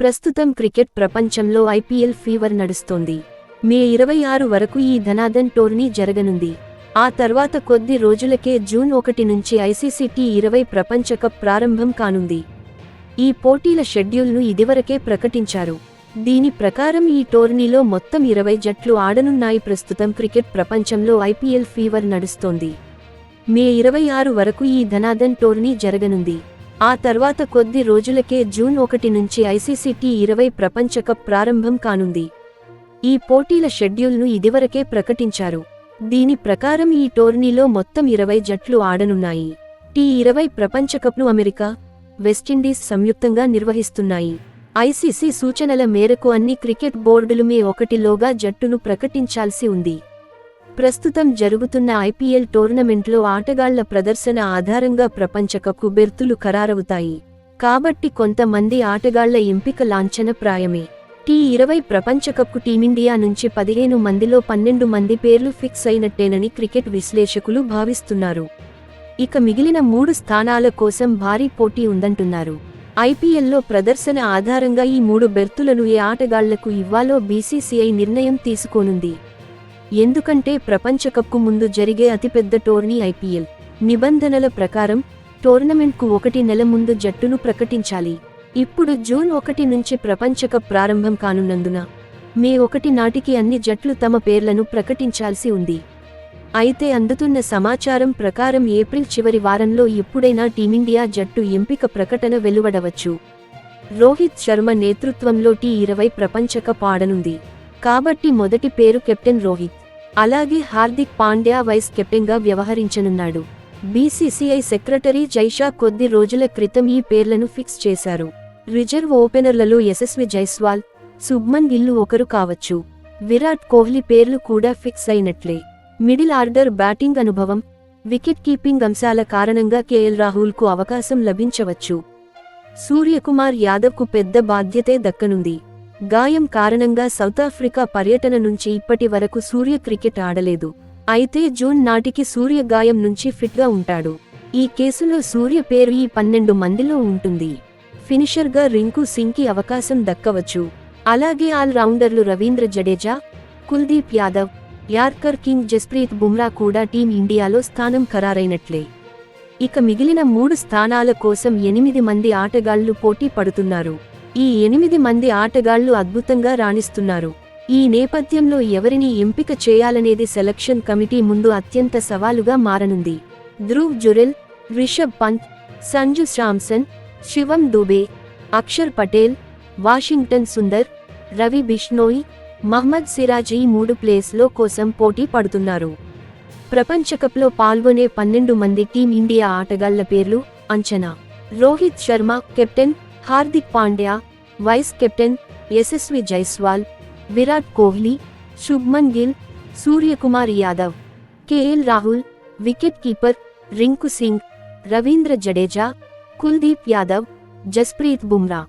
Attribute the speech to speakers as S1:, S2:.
S1: ప్రస్తుతం క్రికెట్ ప్రపంచంలో IPL fever నడుస్తోంది. మే ఇరవై ఆరు వరకు ఈ ధనాదన్ టోర్నీ జరగనుంది. ఆ తర్వాత కొద్ది రోజులకే జూన్ ఒకటి నుంచి ఐసీసీ టీ ఇరవై ప్రపంచ కప్ ప్రారంభం కానుంది. ఈ పోటీల షెడ్యూల్ను ఇదివరకే ప్రకటించారు. దీని ప్రకారం ఈ టోర్నీలో మొత్తం ఇరవై జట్లు ఆడనున్నాయి. ప్రస్తుతం క్రికెట్ ప్రపంచంలో ఐపీఎల్ ఫీవర్ నడుస్తోంది. మే ఇరవై ఆరు వరకు ఈ ధనాదన్ టోర్నీ జరగనుంది. ఆ తర్వాత కొద్ది రోజులకే జూన్ ఒకటి నుంచి ఐసీసీ టీ ఇరవై ప్రపంచ కప్ ప్రారంభం కానుంది. ఈ పోటీల షెడ్యూల్ను ఇదివరకే ప్రకటించారు. దీని ప్రకారం ఈ టోర్నీలో మొత్తం ఇరవై జట్లు ఆడనున్నాయి. టీ ఇరవై ప్రపంచకప్ను అమెరికా వెస్టిండీస్ సంయుక్తంగా నిర్వహిస్తున్నాయి. ఐసీసీ సూచనల మేరకు అన్ని క్రికెట్ బోర్డులు మే ఒకటిలోగా జట్టును ప్రకటించాల్సి ఉంది. ప్రస్తుతం జరుగుతున్న ఐపీఎల్ టోర్నమెంట్లో ఆటగాళ్ళ ప్రదర్శన ఆధారంగా ప్రపంచకప్కు బెర్తులు ఖరారవుతాయి. కాబట్టి కొంతమంది ఆటగాళ్ళ ఎంపిక లాంఛనప్రాయమే. టీ ఇరవై ప్రపంచకప్కు టీమిండియా నుంచి పదిహేను మందిలో పన్నెండు మంది పేర్లు ఫిక్స్ అయినట్టేనని క్రికెట్ విశ్లేషకులు భావిస్తున్నారు. ఇక మిగిలిన మూడు స్థానాల కోసం భారీ పోటీ ఉందంటున్నారు. ఐపీఎల్లో ప్రదర్శన ఆధారంగా ఈ మూడు బెర్తులను ఏ ఆటగాళ్ళకు ఇవ్వాలో బీసీసీఐ నిర్ణయం తీసుకోనుంది. ఎందుకంటే ప్రపంచకప్కు ముందు జరిగే అతిపెద్ద టోర్నీ ఐపీఎల్ నిబంధనల ప్రకారం టోర్నమెంట్కు ఒకటి నెల ముందు జట్టును ప్రకటించాలి. ఇప్పుడు జూన్ ఒకటి నుంచి ప్రపంచకప్ ప్రారంభం కానున్నందున మే ఒకటి నాటికి అన్ని జట్లు తమ పేర్లను ప్రకటించాల్సి ఉంది. అయితే అందుతున్న సమాచారం ప్రకారం ఏప్రిల్ చివరి వారంలో ఎప్పుడైనా టీమిండియా జట్టు ఎంపిక ప్రకటన వెలువడవచ్చు. రోహిత్ శర్మ నేతృత్వంలో టీ ఇరవై ప్రపంచకప్ ఆడనుంది. కాబట్టి మొదటి పేరు కెప్టెన్ రోహిత్. అలాగే హార్దిక్ పాండ్యా వైస్ కెప్టెన్గా వ్యవహరించనున్నాడు. బీసీసీఐ సెక్రటరీ జైషా కొద్ది రోజుల క్రితం ఈ పేర్లను ఫిక్స్ చేశారు. రిజర్వ్ ఓపెనర్లలో యశస్వి జైస్వాల్ శుభ్మన్ గిల్లు ఒకరు కావచ్చు. విరాట్ కోహ్లీ పేర్లు కూడా ఫిక్స్ అయినట్లే. మిడిల్ ఆర్డర్ బ్యాటింగ్ అనుభవం వికెట్ కీపింగ్ అంశాల కారణంగా కేఎల్ రాహుల్కు అవకాశం లభించవచ్చు. సూర్యకుమార్ యాదవ్కు పెద్ద బాధ్యతే దక్కనుంది. గాయం కారణంగా సౌతాఫ్రికా పర్యటన నుంచి ఇప్పటి వరకు సూర్య క్రికెట్ ఆడలేదు. అయితే జూన్ నాటికి సూర్య గాయం నుంచి ఫిట్గా ఉంటాడు. ఈ కేసులో సూర్య పేరు ఈ పన్నెండు మందిలో ఉంటుంది. ఫినిషర్గా రింకు సింగ్కి అవకాశం దక్కవచ్చు. అలాగే ఆల్ రౌండర్లు రవీంద్ర జడేజా కుల్దీప్ యాదవ్ యార్కర్ కింగ్ జస్ప్రీత్ బుమ్రా కూడా టీం ఇండియాలో స్థానం ఖరారైనట్లే. ఇక మిగిలిన మూడు స్థానాల కోసం ఎనిమిది మంది ఆటగాళ్ళు పోటీ పడుతున్నారు. ఈ ఎనిమిది మంది ఆటగాళ్ళు అద్భుతంగా రాణిస్తున్నారు. ఈ నేపథ్యంలో ఎవరిని ఎంపిక చేయాలనేది సెలక్షన్ కమిటీ ముందు అత్యంత సవాలుగా మారనుంది. ధ్రువ్ జురెల్ రిషబ్ పంత్ సంజు శాంసన్ శివం దుబే అక్షర్ పటేల్ వాషింగ్టన్ సుందర్ రవి బిష్నోయ్ మహ్మద్ సిరాజ్ ఈ మూడు ప్లేస్లో కోసం పోటీ పడుతున్నారు. ప్రపంచకప్లో పాల్గొనే పన్నెండు మంది టీం ఇండియా ఆటగాళ్ళ పేర్లు అంచనా. Rohit Sharma captain Hardik Pandya vice captain Yashasvi Jaiswal Virat Kohli Shubman Gill Suryakumar Yadav KL Rahul wicket keeper Rinku Singh Ravindra Jadeja Kuldeep Yadav Jasprit Bumrah